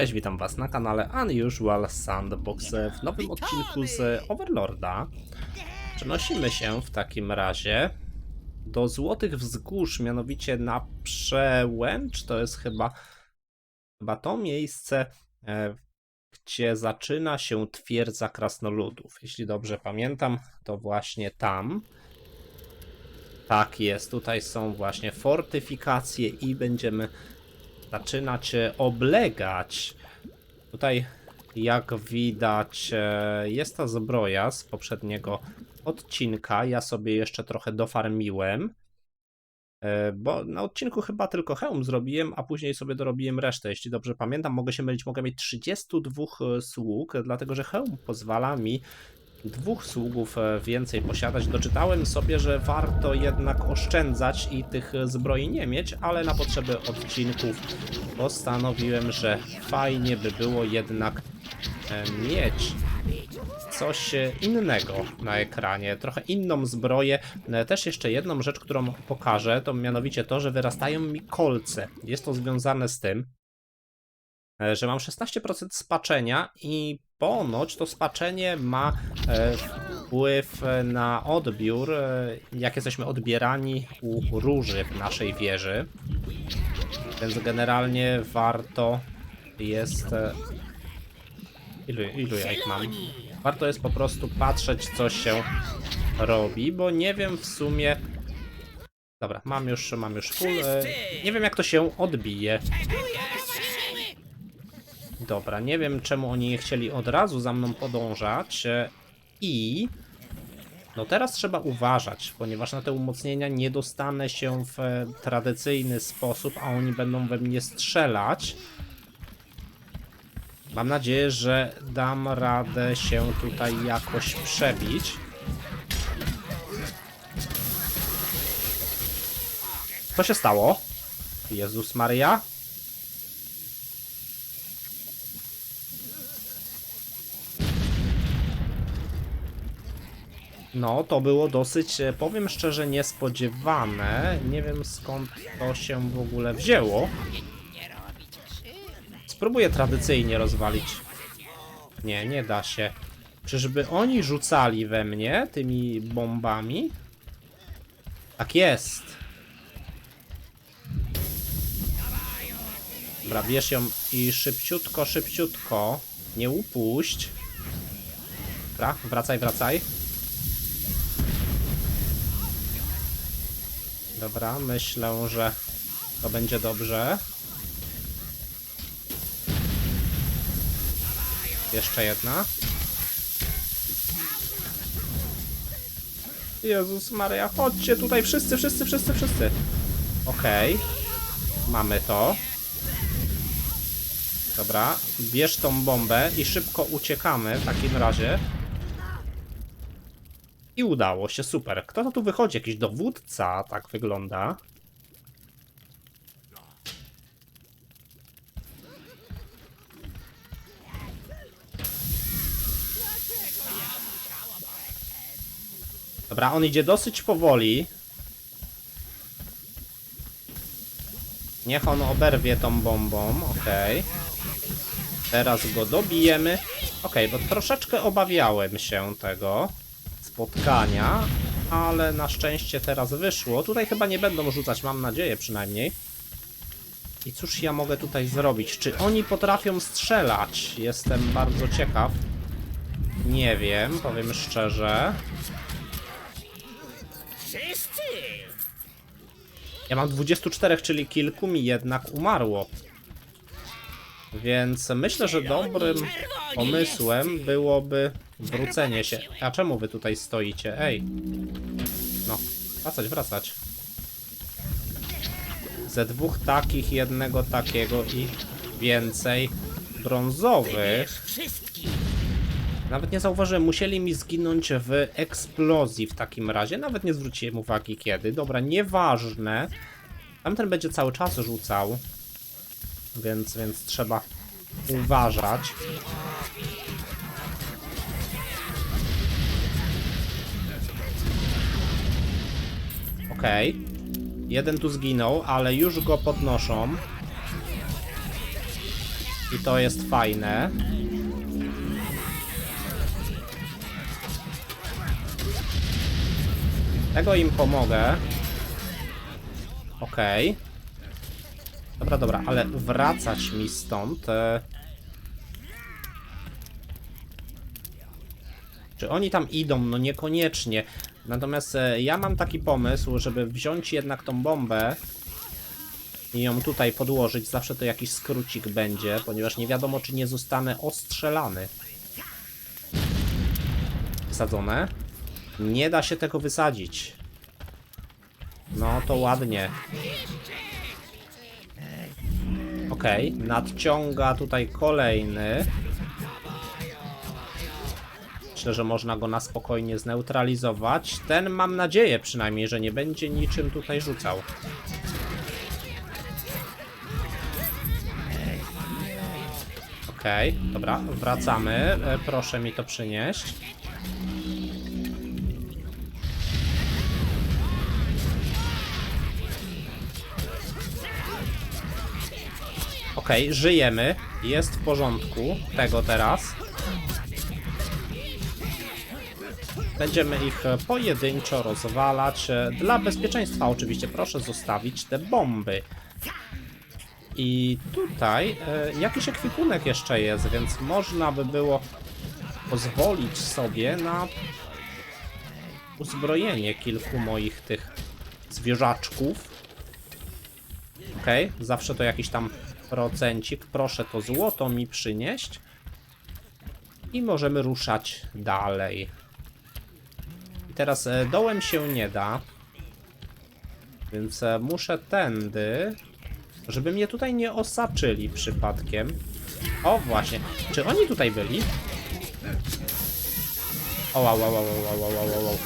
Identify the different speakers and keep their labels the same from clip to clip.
Speaker 1: Cześć, witam was na kanale Unusual Sandbox w nowym odcinku z Overlorda. Przenosimy się w takim razie do Złotych Wzgórz, mianowicie na Przełęcz, to jest chyba, chyba to miejsce, e, gdzie zaczyna się twierdza krasnoludów. Jeśli dobrze pamiętam, to właśnie tam. Tak jest, tutaj są właśnie fortyfikacje i będziemy zaczynać e, oblegać. Tutaj, jak widać, e, jest ta zbroja z poprzedniego odcinka. Ja sobie jeszcze trochę dofarmiłem. e, Bo na odcinku chyba tylko hełm zrobiłem, a później sobie dorobiłem resztę. Jeśli dobrze pamiętam, mogę się mylić, mogę mieć 32 e, sług, dlatego że hełm pozwala mi dwóch sługów e, więcej posiadać. Doczytałem sobie, że warto jednak oszczędzać i tych zbroi nie mieć, ale na potrzeby odcinków postanowiłem, że fajnie by było jednak e, mieć coś innego na ekranie, trochę inną zbroję. E, Też jeszcze jedną rzecz, którą pokażę, to mianowicie to, że wyrastają mi kolce. Jest to związane z tym, że mam 16% spaczenia i ponoć to spaczenie ma e, wpływ na odbiór, e, jak jesteśmy odbierani u róży w naszej wieży. Więc generalnie warto jest... e, Ilu, ilu ja ich mam? Warto jest po prostu patrzeć, co się robi, bo nie wiem w sumie... Dobra, mam już, mam już full. Nie wiem, jak to się odbije. Dobra, nie wiem czemu oni nie chcieli od razu za mną podążać e, i no teraz trzeba uważać, ponieważ na te umocnienia nie dostanę się w tradycyjny sposób, a oni będą we mnie strzelać. Mam nadzieję, że dam radę się tutaj jakoś przebić. Co się stało? Jezus Maria. No, to było dosyć, e, powiem szczerze, niespodziewane. Nie wiem skąd to się w ogóle wzięło. Spróbuję tradycyjnie rozwalić. Nie, nie da się. Czyżby oni rzucali we mnie tymi bombami? Tak jest. Dobra, bierz ją i szybciutko, szybciutko. Nie upuść. Dobra, wracaj, wracaj. Dobra, myślę, że to będzie dobrze. Jeszcze jedna. Jezus Maria, chodźcie tutaj wszyscy, wszyscy, wszyscy, wszyscy. Okej. Mamy to. Dobra, bierz tą bombę i szybko uciekamy w takim razie. I udało się, super. Kto to tu wychodzi? Jakiś dowódca, tak wygląda. Dobra, on idzie dosyć powoli. Niech on oberwie tą bombą, okej. Teraz go dobijemy. Okej, bo troszeczkę obawiałem się tego spotkania, ale na szczęście teraz wyszło. Tutaj chyba nie będą rzucać, mam nadzieję przynajmniej. I cóż ja mogę tutaj zrobić? Czy oni potrafią strzelać? Jestem bardzo ciekaw. Nie wiem, powiem szczerze.
Speaker 2: Wszyscy!
Speaker 1: Ja mam 24, czyli kilku mi jednak umarło. Więc myślę, że dobrym pomysłem byłoby wrócenie się. A czemu wy tutaj stoicie? Ej. No, wracać, wracać. Ze dwóch takich, jednego takiego i więcej brązowych. Nawet nie zauważyłem, musieli mi zginąć w eksplozji w takim razie. Nawet nie zwróciłem uwagi kiedy. Dobra, nieważne. Tamten będzie cały czas rzucał. Więc, więc trzeba uważać. Okej. Jeden tu zginął, ale już go podnoszą. I to jest fajne. Tego im pomogę. Okej. Dobra, dobra, ale wracać mi stąd. e. Czy oni tam idą? No niekoniecznie. Natomiast e, ja mam taki pomysł, żeby wziąć jednak tą bombę i ją tutaj podłożyć. Zawsze to jakiś skrócik będzie, ponieważ nie wiadomo, czy nie zostanę ostrzelany. Wysadzone. Nie da się tego wysadzić. No to ładnie. Okej, nadciąga tutaj kolejny. Myślę, że można go na spokojnie zneutralizować. Ten mam nadzieję przynajmniej, że nie będzie niczym tutaj rzucał. Okej, dobra, wracamy. E, Proszę mi to przynieść. Okej, żyjemy. Jest w porządku. Tego teraz. Będziemy ich e, pojedynczo rozwalać. E, Dla bezpieczeństwa oczywiście proszę zostawić te bomby. I tutaj e, jakiś ekwipunek jeszcze jest, więc można by było pozwolić sobie na uzbrojenie kilku moich tych zwierzaczków. Okej, zawsze to jakiś tam procencik. Proszę to złoto mi przynieść. I możemy ruszać dalej. Teraz e, dołem się nie da. Więc e, muszę tędy. Żeby mnie tutaj nie osaczyli przypadkiem. O, właśnie. Czy oni tutaj byli? O, wow, wow, wow, wow, wow, wow, wow.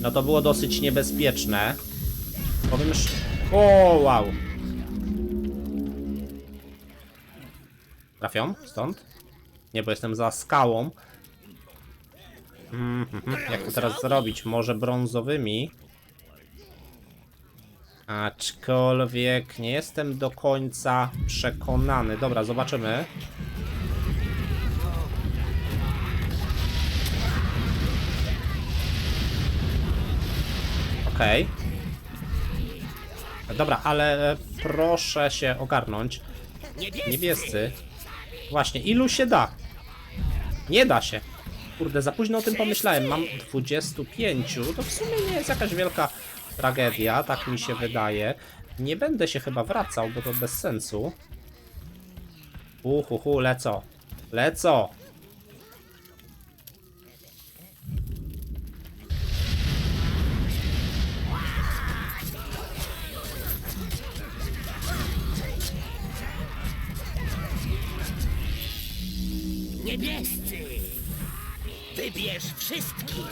Speaker 1: No to było dosyć niebezpieczne. Powiem już... O, wow. Trafią? Stąd? Nie, bo jestem za skałą. Mm, mhm. Jak to teraz zrobić? Może brązowymi? Aczkolwiek nie jestem do końca przekonany. Dobra, zobaczymy. Okej. Dobra, ale e, proszę się ogarnąć. Niebiescy. Właśnie, ilu się da? Nie da się. Kurde, za późno o tym pomyślałem. Mam 25. To w sumie nie jest jakaś wielka tragedia, tak mi się wydaje. Nie będę się chyba wracał, bo to bez sensu. Uhuhu, leco. Leco.
Speaker 2: Niebiescy! Wybierz wszystkich!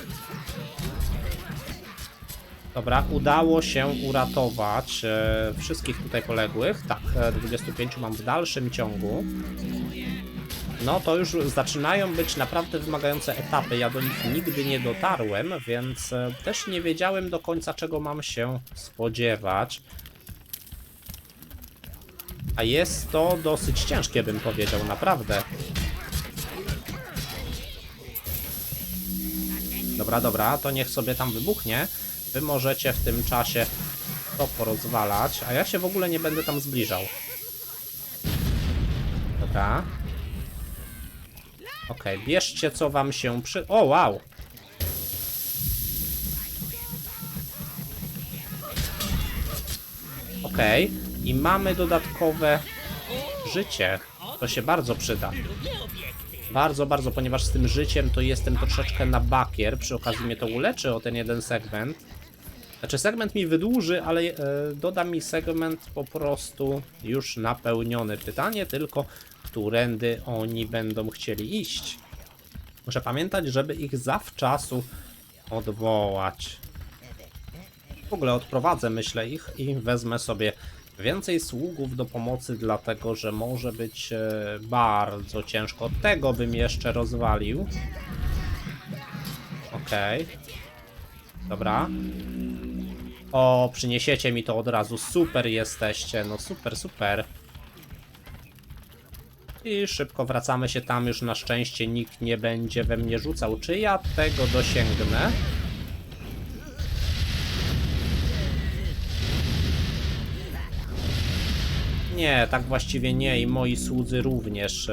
Speaker 1: Dobra, udało się uratować e, wszystkich tutaj poległych. Tak, e, 25 mam w dalszym ciągu. No to już zaczynają być naprawdę wymagające etapy. Ja do nich nigdy nie dotarłem, więc e, też nie wiedziałem do końca czego mam się spodziewać. A jest to dosyć ciężkie, bym powiedział, naprawdę. Dobra, dobra, to niech sobie tam wybuchnie. Wy możecie w tym czasie to porozwalać, a ja się w ogóle nie będę tam zbliżał. Dobra. Okej, bierzcie co wam się przy... O, wow! Okej, i mamy dodatkowe życie. To się bardzo przyda. Bardzo, bardzo, ponieważ z tym życiem to jestem troszeczkę na bakier. Przy okazji mnie to uleczy o ten jeden segment. Znaczy segment mi wydłuży, ale e, doda mi segment po prostu już napełniony. Pytanie tylko, którędy oni będą chcieli iść. Muszę pamiętać, żeby ich zawczasu odwołać. W ogóle odprowadzę, myślę, ich i wezmę sobie więcej sługów do pomocy, dlatego że może być e, bardzo ciężko. Tego bym jeszcze rozwalił. Okej. Dobra. O, przyniesiecie mi to od razu. Super jesteście. No super, super. I szybko wracamy się tam. Już na szczęście nikt nie będzie we mnie rzucał. Czy ja tego dosięgnę? Nie, tak właściwie nie i moi słudzy również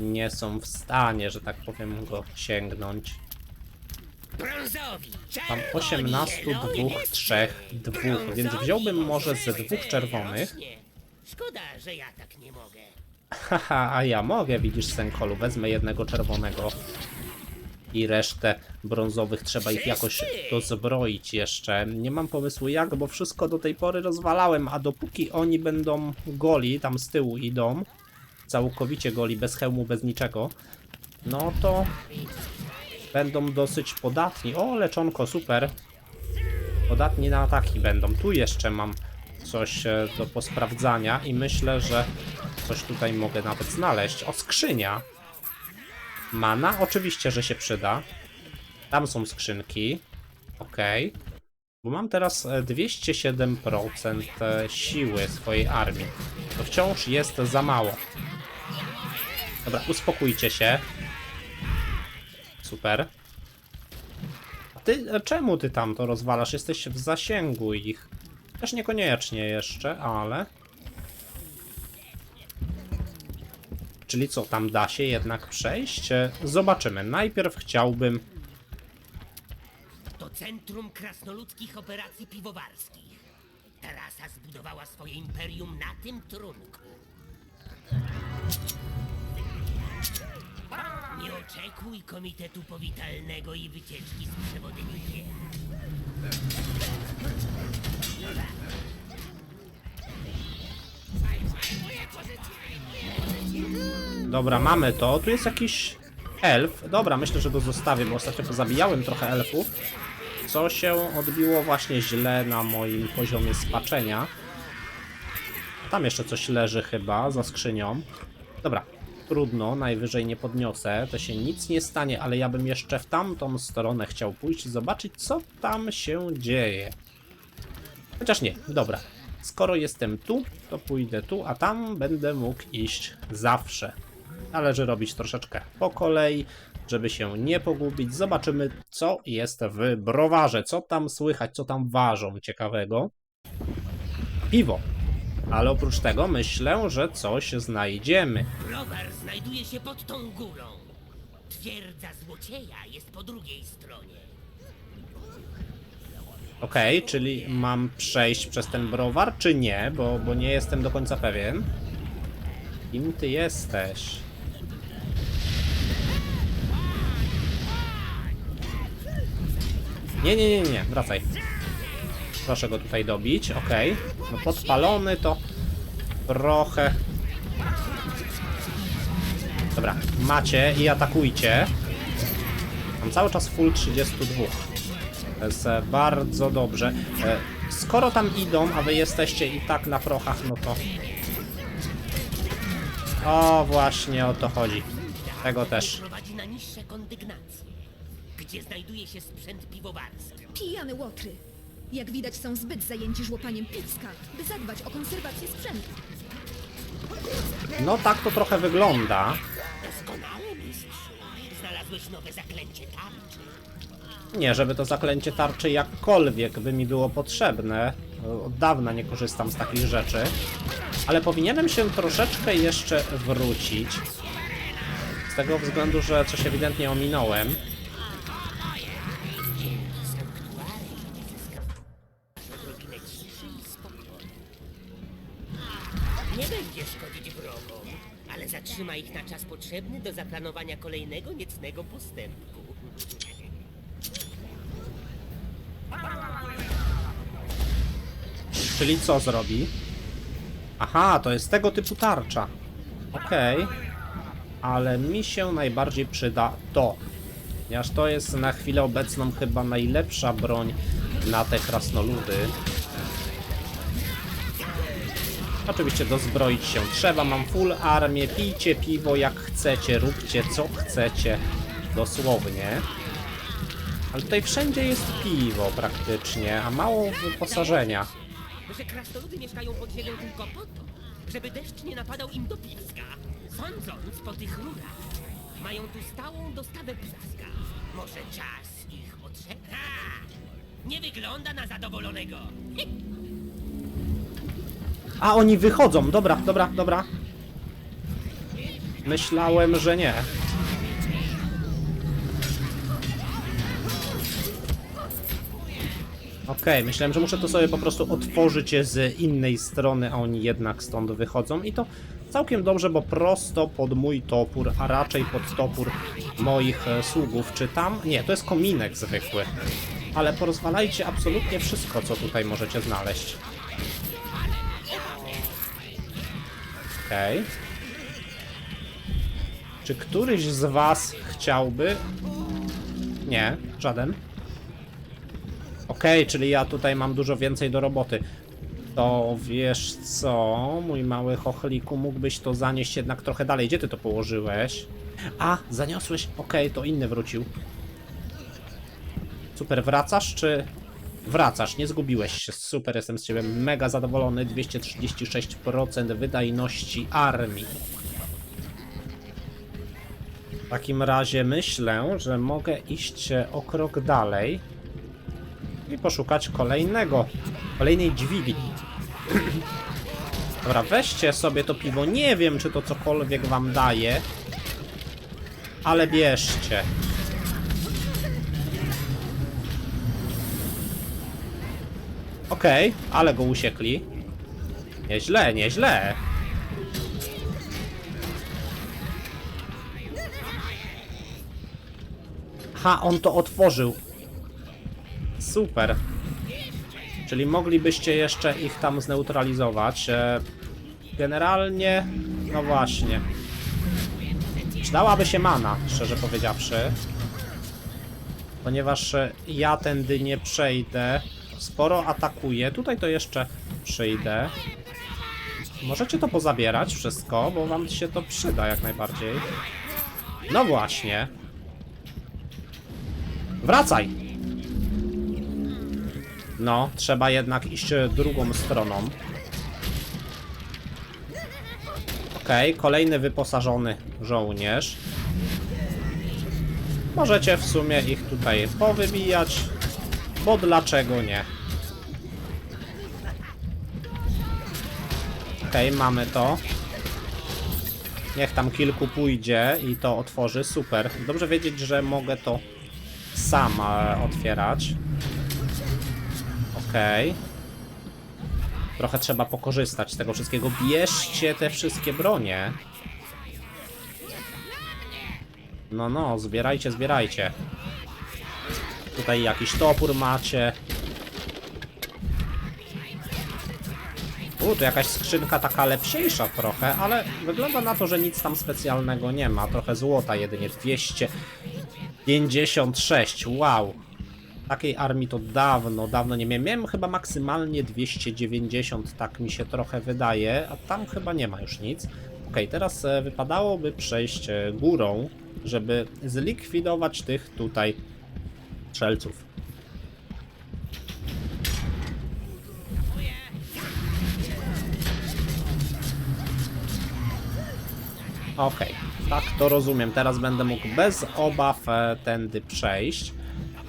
Speaker 1: nie są w stanie, że tak powiem, go sięgnąć. Mam
Speaker 2: czerwoni,
Speaker 1: 18,
Speaker 2: zieloni,
Speaker 1: 2, 3, 2, więc wziąłbym może ze dwóch czerwonych.
Speaker 2: Szkoda, że ja tak nie mogę.
Speaker 1: Haha, a ja mogę, widzisz, Senkolu, wezmę jednego czerwonego i resztę brązowych trzeba ich jakoś dozbroić jeszcze. Nie mam pomysłu jak, bo wszystko do tej pory rozwalałem, a dopóki oni będą goli, tam z tyłu idą, całkowicie goli, bez hełmu, bez niczego, no to będą dosyć podatni. O, leczonko, super. Podatni na ataki będą. Tu jeszcze mam coś e, do posprawdzania i myślę, że coś tutaj mogę nawet znaleźć. O, skrzynia. Mana? Oczywiście, że się przyda. Tam są skrzynki. Ok. Bo mam teraz e, 207% e, siły swojej armii. To wciąż jest za mało. Dobra, uspokójcie się. Super. A ty, e, czemu ty tam to rozwalasz? Jesteś w zasięgu ich. Też niekoniecznie jeszcze, ale... Czyli co, tam da się jednak przejść? E, Zobaczymy. Najpierw chciałbym...
Speaker 2: To centrum krasnoludzkich operacji piwowarskich. Ta rasa zbudowała swoje imperium na tym trunku. Nie oczekuj komitetu powitalnego i wycieczki z przewodnikiem.
Speaker 1: Dobra, mamy to. Tu jest jakiś elf. Dobra, myślę, że go zostawię, bo ostatnio pozabijałem trochę elfów. Co się odbiło właśnie źle na moim poziomie spaczenia. Tam jeszcze coś leży chyba za skrzynią. Dobra, trudno, najwyżej nie podniosę. To się nic nie stanie, ale ja bym jeszcze w tamtą stronę chciał pójść i zobaczyć, co tam się dzieje. Chociaż nie, dobra. Skoro jestem tu, to pójdę tu, a tam będę mógł iść zawsze. Należy robić troszeczkę po kolei, żeby się nie pogubić. Zobaczymy, co jest w browarze, co tam słychać, co tam ważą ciekawego. Piwo. Ale oprócz tego myślę, że coś znajdziemy.
Speaker 2: Browar znajduje się pod tą górą. Twierdza złocieja jest po drugiej stronie.
Speaker 1: Okej, czyli mam przejść przez ten browar, czy nie? Bo, bo nie jestem do końca pewien. Kim ty jesteś? Nie, nie, nie, nie, wracaj. Proszę go tutaj dobić, okej. No podpalony to trochę... Dobra, macie i atakujcie. Mam cały czas full 32. Jest bardzo dobrze. E, Skoro tam idą, a wy jesteście i tak na prochach, no to... O, właśnie o to chodzi. Tego też.
Speaker 2: Prowadzi na niższe kondygnacje, gdzie znajduje się sprzęt piwowarski.
Speaker 3: Pijane łotry. Jak widać są zbyt zajęci żłopaniem by zadbać o konserwację sprzętu.
Speaker 1: No tak to trochę wygląda.
Speaker 2: Doskonale, mistrzu. Znalazłeś nowe zaklęcie tarczy.
Speaker 1: Nie, żeby to zaklęcie tarczy jakkolwiek by mi było potrzebne. Od dawna nie korzystam z takich rzeczy. Ale powinienem się troszeczkę jeszcze wrócić. Z tego względu, że coś ewidentnie ominąłem.
Speaker 2: Nie będzie szkodzić wrogom, ale zatrzyma ich na czas potrzebny do zaplanowania kolejnego niecnego postępu.
Speaker 1: Czyli co zrobi? Aha, to jest tego typu tarcza. Okej. Ale mi się najbardziej przyda to. Ponieważ to jest na chwilę obecną chyba najlepsza broń na te krasnoludy. Oczywiście dozbroić się trzeba, mam full armię, pijcie piwo jak chcecie, róbcie co chcecie, dosłownie. Ale tutaj wszędzie jest piwo praktycznie, a mało wyposażenia.
Speaker 2: Że krasnoludy mieszkają pod ziemią tylko po to, żeby deszcz nie napadał im do piska. Sądząc po tych rurach, mają tu stałą dostawę piaska. Może czas ich? Ha! Nie wygląda na zadowolonego.
Speaker 1: A oni wychodzą, dobra, dobra, dobra. Myślałem, że nie. Okej, myślałem, że muszę to sobie po prostu otworzyć z innej strony, a oni jednak stąd wychodzą i to całkiem dobrze, bo prosto pod mój topór, a raczej pod topór moich e, sługów. Czy tam? Nie, to jest kominek zwykły. Ale porozwalajcie absolutnie wszystko, co tutaj możecie znaleźć. Okej. Czy któryś z was chciałby... Nie, żaden. Okej, czyli ja tutaj mam dużo więcej do roboty. To wiesz co, mój mały chochliku, mógłbyś to zanieść jednak trochę dalej. Gdzie ty to położyłeś? A, zaniosłeś? Okej, to inny wrócił. Super, wracasz czy... Wracasz, nie zgubiłeś się. Super, jestem z ciebie mega zadowolony. 236% wydajności armii. W takim razie myślę, że mogę iść o krok dalej i poszukać kolejnego, kolejnej dźwigni. Dobra, weźcie sobie to piwo. Nie wiem, czy to cokolwiek wam daje, ale bierzcie. Okej, ale go usiekli. Nieźle, nieźle. Ha, on to otworzył. Super. Czyli moglibyście jeszcze ich tam zneutralizować. E, Generalnie, no właśnie. Przydałaby się mana, szczerze powiedziawszy. Ponieważ e, ja tędy nie przejdę. Sporo atakuję. Tutaj to jeszcze przyjdę. Możecie to pozabierać wszystko, bo wam się to przyda jak najbardziej. No właśnie. Wracaj! No, trzeba jednak iść e, drugą stroną. Okej, kolejny wyposażony żołnierz. Możecie w sumie ich tutaj powybijać, bo dlaczego nie? Okej, mamy to. Niech tam kilku pójdzie i to otworzy, super. Dobrze wiedzieć, że mogę to sam otwierać. Okej. Trochę trzeba pokorzystać z tego wszystkiego. Bierzcie te wszystkie bronie. No, no, zbierajcie, zbierajcie. Tutaj jakiś topór macie. U, tu jakaś skrzynka taka lepsiejsza trochę, ale wygląda na to, że nic tam specjalnego nie ma. Trochę złota jedynie, 256, wow. Takiej armii to dawno, dawno nie miałem. Miałem chyba maksymalnie 290, tak mi się trochę wydaje, a tam chyba nie ma już nic. Ok, teraz e, wypadałoby przejść e, górą, żeby zlikwidować tych tutaj strzelców. Okej, tak to rozumiem. Teraz będę mógł bez obaw e, tędy przejść.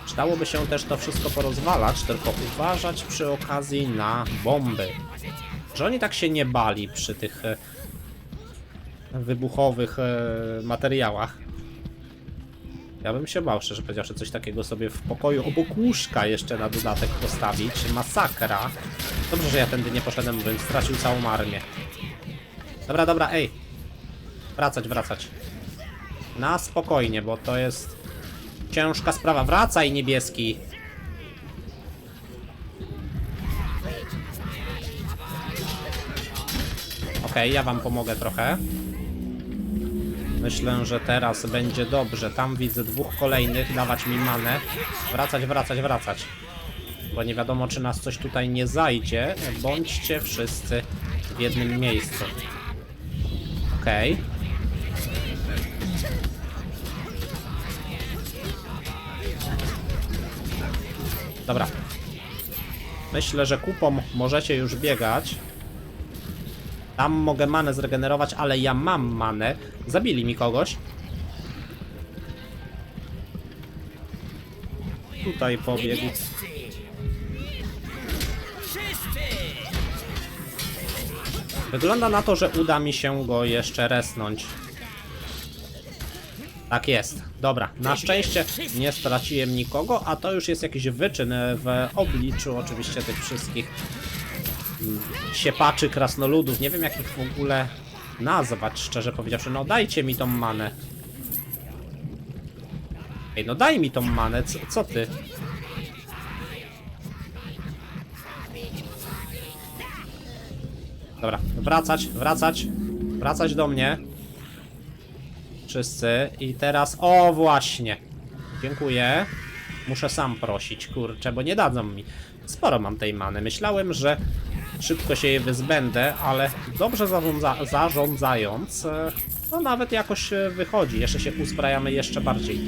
Speaker 1: Przydałoby się też to wszystko porozwalać, tylko uważać przy okazji na bomby. Że oni tak się nie bali przy tych e, wybuchowych e, materiałach. Ja bym się bał, szczerze powiedziawszy, coś takiego sobie w pokoju obok łóżka jeszcze na dodatek postawić. Masakra. Dobrze, że ja tędy nie poszedłem, bym stracił całą armię. Dobra, dobra, ej. Wracać, wracać. Na spokojnie, bo to jest ciężka sprawa. Wracaj, niebieski. Okej, ja wam pomogę trochę. Myślę, że teraz będzie dobrze. Tam widzę dwóch kolejnych. Dawać mi manę. Wracać, wracać, wracać. Bo nie wiadomo, czy nas coś tutaj nie zajdzie. Bądźcie wszyscy w jednym miejscu. Okej. Dobra. Myślę, że kupą możecie już biegać. Tam mogę manę zregenerować, ale ja mam manę. Zabili mi kogoś. Tutaj pobiegł. Wygląda na to, że uda mi się go jeszcze resnąć. Tak jest. Dobra, na szczęście nie straciłem nikogo, a to już jest jakiś wyczyn w obliczu oczywiście tych wszystkich mm, siepaczy, krasnoludów. Nie wiem jak ich w ogóle nazwać, szczerze powiedziawszy. No dajcie mi tą manę. Ej, no daj mi tą manę, co, co ty? Dobra, wracać, wracać, wracać do mnie. Wszyscy. I teraz, o właśnie. Dziękuję. Muszę sam prosić, kurczę, bo nie dadzą mi. Sporo mam tej many. Myślałem, że szybko się jej wyzbędę, ale dobrze zarządza zarządzając, e, no nawet jakoś e, wychodzi. Jeszcze się uzbrajamy jeszcze bardziej.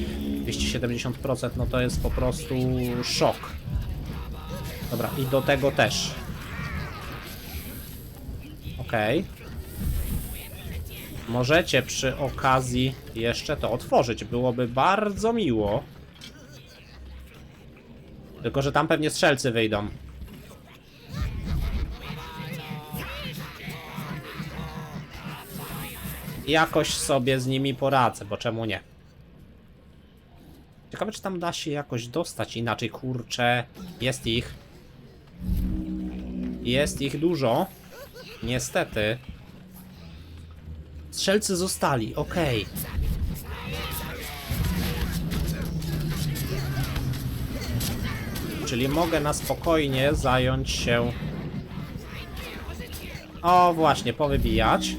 Speaker 1: 270% no to jest po prostu szok. Dobra, i do tego też. Okej. Możecie przy okazji jeszcze to otworzyć. Byłoby bardzo miło. Tylko, że tam pewnie strzelcy wyjdą. Jakoś sobie z nimi poradzę, bo czemu nie? Ciekawe, czy tam da się jakoś dostać inaczej, kurczę. Jest ich. Jest ich dużo. Niestety. Strzelcy zostali, okej. Czyli mogę na spokojnie zająć się... O, właśnie, powybijać.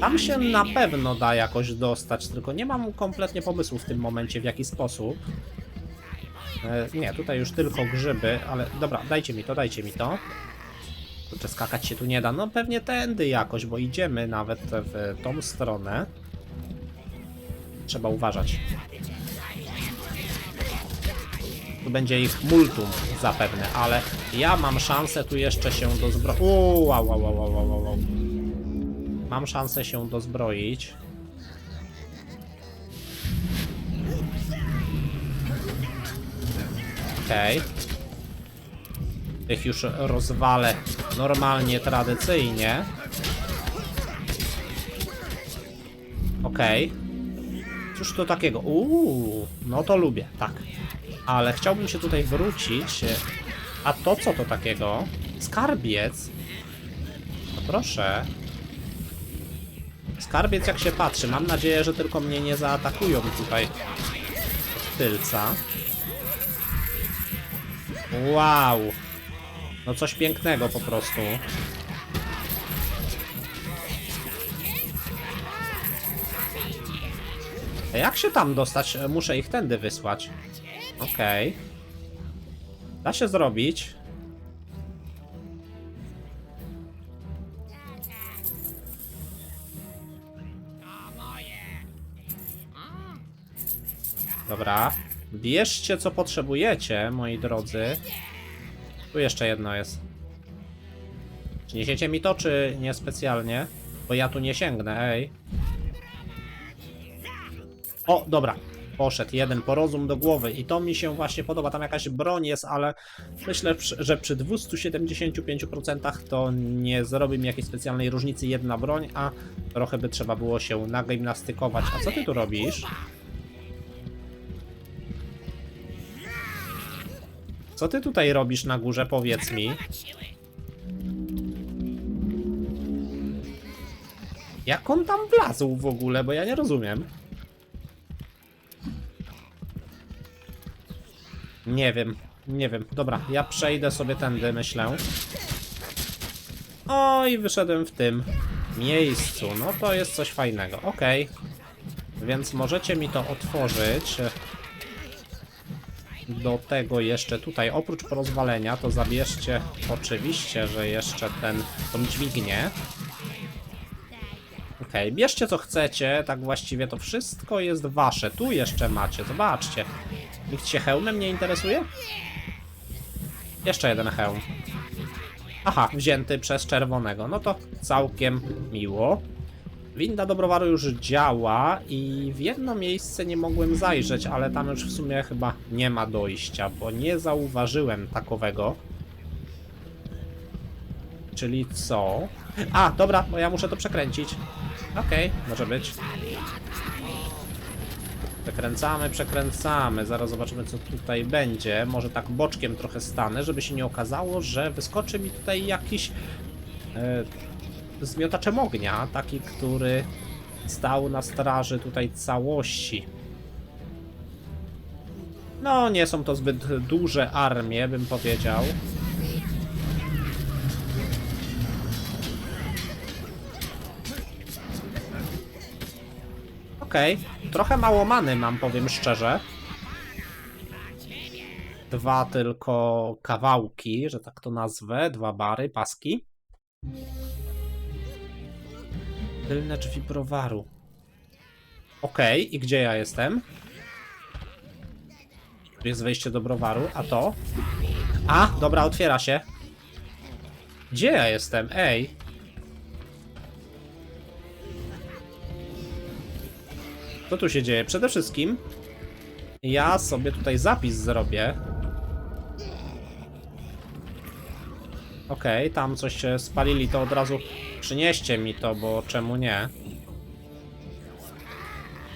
Speaker 1: Tam się na pewno da jakoś dostać, tylko nie mam kompletnie pomysłu w tym momencie, w jaki sposób. E, nie, tutaj już tylko grzyby, ale dobra, dajcie mi to, dajcie mi to. Kurczę, skakać się tu nie da. No pewnie tędy jakoś, bo idziemy nawet w tą stronę. Trzeba uważać. Tu będzie ich multum zapewne, ale ja mam szansę tu jeszcze się dozbroić. Wow, wow, wow. Mam szansę się dozbroić. Okej. Tych już rozwalę normalnie, tradycyjnie. Okej. Cóż to takiego? Uuu, no to lubię, tak. Ale chciałbym się tutaj wrócić. A to co to takiego? Skarbiec? No proszę. Skarbiec jak się patrzy. Mam nadzieję, że tylko mnie nie zaatakują tutaj tylca. Wow. No coś pięknego po prostu. A jak się tam dostać? Muszę ich tędy wysłać. Okej. Da się zrobić. Dobra. Bierzcie co potrzebujecie, moi drodzy. Tu jeszcze jedno jest. Czy niesiecie mi to, czy niespecjalnie? Bo ja tu nie sięgnę, ej. O, dobra. Poszedł jeden porozum do głowy i to mi się właśnie podoba. Tam jakaś broń jest, ale myślę, że przy 275% to nie zrobi mi jakiejś specjalnej różnicy jedna broń, a trochę by trzeba było się nagimnastykować. A co ty tu robisz? Co ty tutaj robisz na górze, powiedz mi? Jak on tam wlazł w ogóle, bo ja nie rozumiem. Nie wiem, nie wiem. Dobra, ja przejdę sobie tędy, myślę. O, i wyszedłem w tym miejscu. No to jest coś fajnego. Okej. Więc możecie mi to otworzyć. Do tego jeszcze tutaj, oprócz porozwalenia, to zabierzcie oczywiście, że jeszcze ten, tą dźwignię. Okej, bierzcie co chcecie, tak właściwie to wszystko jest wasze. Tu jeszcze macie, zobaczcie. Nikt się hełmem nie interesuje? Jeszcze jeden hełm. Aha, wzięty przez czerwonego. No to całkiem miło. Winda do browaru już działa i w jedno miejsce nie mogłem zajrzeć, ale tam już w sumie chyba nie ma dojścia, bo nie zauważyłem takowego. Czyli co? A, dobra, bo ja muszę to przekręcić. Okej, może być. Przekręcamy, przekręcamy. Zaraz zobaczymy, co tutaj będzie. Może tak boczkiem trochę stanę, żeby się nie okazało, że wyskoczy mi tutaj jakiś e, z miotaczem ognia, taki, który stał na straży tutaj całości. No, nie są to zbyt duże armie, bym powiedział. Okej, trochę mało many mam, powiem szczerze. Dwa tylko kawałki, że tak to nazwę, dwa bary, paski. Tylne drzwi browaru. Okej, i gdzie ja jestem? Tu jest wejście do browaru, a to? A, dobra, otwiera się. Gdzie ja jestem? Ej. Co tu się dzieje? Przede wszystkim ja sobie tutaj zapis zrobię. Okej, tam coś spalili, to od razu przynieście mi to, bo czemu nie?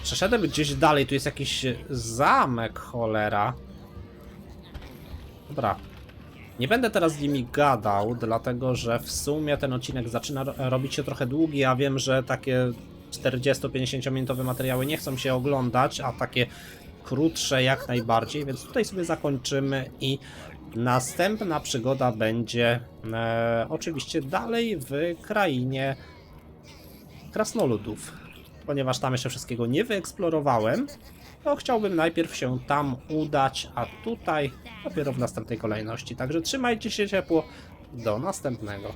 Speaker 1: Przeszedłem gdzieś dalej, tu jest jakiś zamek, cholera. Dobra. Nie będę teraz z nimi gadał, dlatego że w sumie ten odcinek zaczyna ro- robić się trochę długi, a wiem, że takie 40-50 minutowe materiały nie chcą się oglądać, a takie krótsze jak najbardziej, więc tutaj sobie zakończymy i następna przygoda będzie e, oczywiście dalej w krainie krasnoludów. Ponieważ tam jeszcze wszystkiego nie wyeksplorowałem, to chciałbym najpierw się tam udać, a tutaj dopiero w następnej kolejności. Także trzymajcie się ciepło, do następnego.